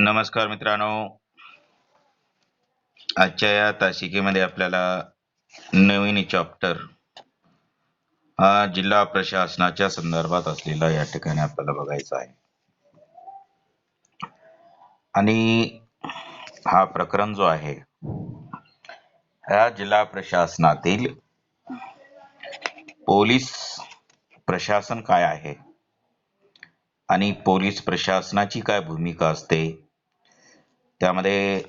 नमस्कार मित्रांनो. आजच्या या तासिकेमध्ये आपल्याला नवीन चॅप्टर हा जिल्हा प्रशासनाच्या संदर्भात असलेला या ठिकाणी आपल्याला बघायचा आहे. आणि हा प्रकरण जो आहे ह्या जिल्हा प्रशासनातील पोलीस प्रशासन काय आहे? आणि पोलीस प्रशासनाची काय भूमिका असते? त्यामध्ये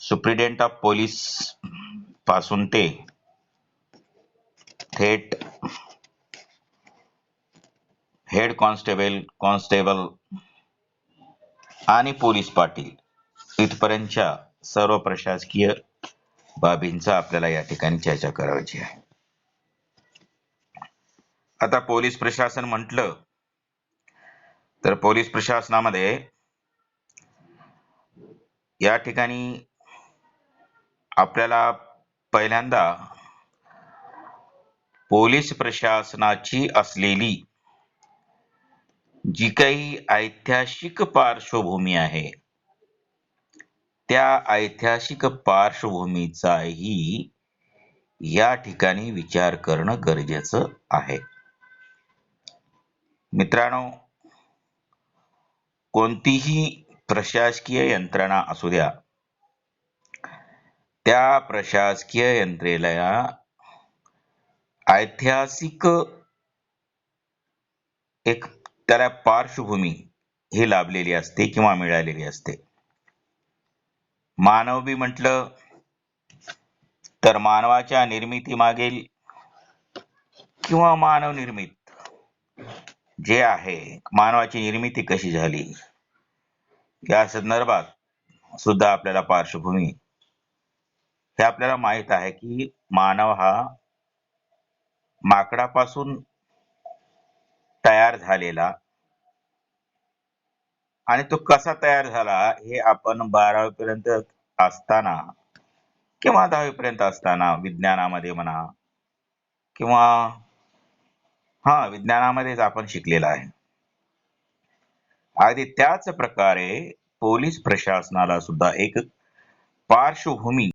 सुप्रिटेंट ऑफ पोलीसपासून ते थेट हेड कॉन्स्टेबल कॉन्स्टेबल आणि पोलीस पाटील इथपर्यंतच्या सर्व प्रशासकीय बाबींचा आपल्याला या ठिकाणी चर्चा करायची आहे. आता पोलीस प्रशासन म्हटलं तर पोलीस प्रशासनामध्ये या ठिकाणी आपल्याला पहिल्यांदा पोलीस प्रशासनाची असलेली जी काही ऐतिहासिक पार्श्वभूमी आहे त्या ऐतिहासिक पार्श्वभूमीचाही या ठिकाणी विचार करणं गरजेचं आहे. मित्रांनो कोणतीही प्रशासकीय यंत्रणा असू द्या. त्या प्रशासकीय यंत्रणेला ऐतिहासिक एक त्याला पार्श्वभूमी ही लाभलेली असते किंवा मिळालेली असते. मानवी म्हटलं तर मानवाच्या निर्मिती मागील किंवा मानव निर्मित जे आहे मानवाची निर्मिती कशी झाली? या संदर्भात सुद्धा आपल्याला पार्श्वभूमी हे आपल्याला माहीत आहे की मानव हा माकडापासून तयार झालेला आणि तो कसा तयार झाला हे आपण बारावी पर्यंत असताना किंवा दहावी पर्यंत असताना विज्ञानामध्ये म्हणा किंवा हा विज्ञानामध्येच आपण शिकलेला आहे. अगदी त्याच प्रकारे पोलीस प्रशासनाला सुद्धा एक पार्श्वभूमी